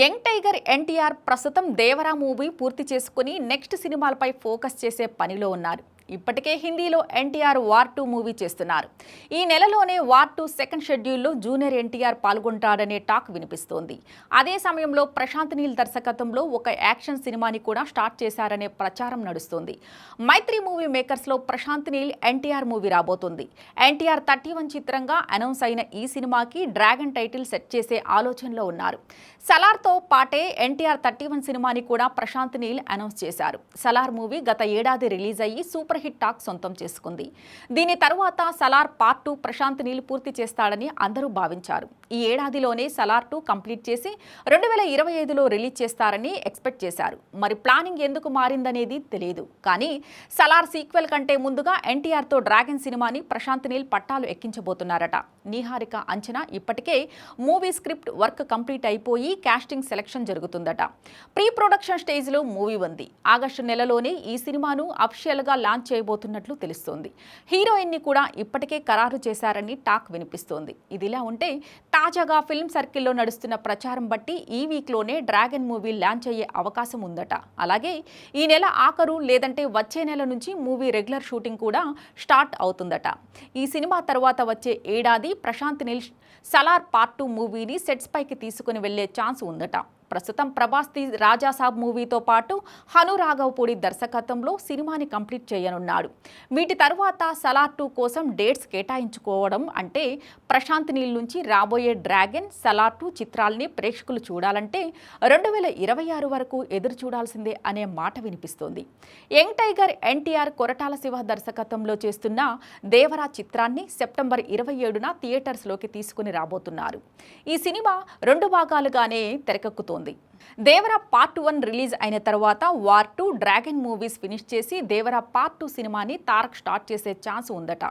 Young tiger NTR ప్రస్తుతం Devara movie పూర్తి చేసుకుని నెక్స్ట్ సినిమాలపై ఫోకస్ చేసే పనిలో ఉన్నారు. ఇప్పటికే హిందీలో ఎన్టీఆర్ వార్ టూ మూవీ చేస్తున్నారు. ఈ నెలలోనే వార్ టూ సెకండ్ షెడ్యూల్లో జూనియర్ ఎన్టీఆర్ పాల్గొంటాడనే టాక్ వినిపిస్తోంది. అదే సమయంలో ప్రశాంత్ నీల్ దర్శకత్వంలో ఒక యాక్షన్ సినిమాని కూడా స్టార్ట్ చేశారనే ప్రచారం నడుస్తోంది. మైత్రి మూవీ మేకర్స్లో ప్రశాంత్ నీల్ ఎన్టీఆర్ మూవీ రాబోతుంది. ఎన్టీఆర్ థర్టీ వన్ చిత్రంగా అనౌన్స్ అయిన ఈ సినిమాకి డ్రాగన్ టైటిల్ సెట్ చేసే ఆలోచనలో ఉన్నారు. సలార్తో పాటే ఎన్టీఆర్ థర్టీ వన్ సినిమాని కూడా ప్రశాంత్ నీల్ అనౌన్స్ చేశారు. సలార్ మూవీ గత ఏడాది రిలీజ్ అయ్యి సూపర్ హిట్ టాక్ సొంతం చేసుకుంది. దీని తర్వాత సలార్ పార్ట్ టూ ప్రశాంత్ నీల్ పూర్తి చేస్తాడని అందరూ భావించారు. ఈ ఏడాదిలోనే సలార్ టూ కంప్లీట్ చేసి రెండు వేల ఇరవై ఐదులో రిలీజ్ చేస్తారని ఎక్స్పెక్ట్ చేశారు. మరి ప్లానింగ్ ఎందుకు మారిందనేది తెలియదు కానీ సలార్ సీక్వెల్ కంటే ముందుగా ఎన్టీఆర్తో డ్రాగన్ సినిమాని ప్రశాంత్ నీల్ పట్టాలు ఎక్కించబోతున్నారట. నీహారిక అంచనా ఇప్పటికే మూవీ స్క్రిప్ట్ వర్క్ కంప్లీట్ అయిపోయి కాస్టింగ్ సెలక్షన్ జరుగుతుందట. ప్రీ ప్రొడక్షన్ స్టేజ్లో మూవీ ఉంది. ఆగస్టు నెలలోనే ఈ సినిమాను అఫిషియల్గా లాంచ్ చేయబోతున్నట్లు తెలుస్తోంది. హీరోయిన్ని కూడా ఇప్పటికే ఖరారు చేశారని టాక్ వినిపిస్తోంది. ఇదిలా ఉంటే తాజాగా ఫిల్మ్ సర్కిల్లో నడుస్తున్న ప్రచారం బట్టి ఈ వీక్లోనే డ్రాగన్ మూవీ లాంచ్ అయ్యే అవకాశం ఉందట. అలాగే ఈ నెల ఆఖరు లేదంటే వచ్చే నెల నుంచి మూవీ రెగ్యులర్ షూటింగ్ కూడా స్టార్ట్ అవుతుందట. ఈ సినిమా తర్వాత వచ్చే ఏడాది ప్రశాంత్ నిల్ సలార్ పార్ట్ టూ మూవీని సెట్స్ పైకి తీసుకుని వెళ్ళే ఛాన్స్ ఉందట. ప్రస్తుతం ప్రభాస్ ది రాజాసాబ్ మూవీతో పాటు హను రాఘవపూడి దర్శకత్వంలో సినిమాని కంప్లీట్ చేయనున్నాడు. వీటి తర్వాత సలార్ టూ కోసం డేట్స్ కేటాయించుకోవడం అంటే ప్రశాంత్ నీల్ నుంచి రాబోయే డ్రాగన్ సలార్ టూ చిత్రాల్ని ప్రేక్షకులు చూడాలంటే రెండు వేల ఇరవై ఆరు వరకు ఎదురు చూడాల్సిందే అనే మాట వినిపిస్తోంది. యంగ్ టైగర్ ఎన్టీఆర్ కొరటాల శివ దర్శకత్వంలో చేస్తున్న దేవరా చిత్రాన్ని సెప్టెంబర్ ఇరవై ఏడున థియేటర్స్లోకి తీసుకుని రాబోతున్నారు. ఈ సినిమా రెండు భాగాలుగానే తెరకెక్కుతోంది. దేవరా పార్ట్ వన్ రిలీజ్ అయిన తర్వాత war two dragon movies finish చేసి దేవరా పార్ట్ టూ సినిమాని తారక్ స్టార్ట్ చేసే ఛాన్స్ ఉందట.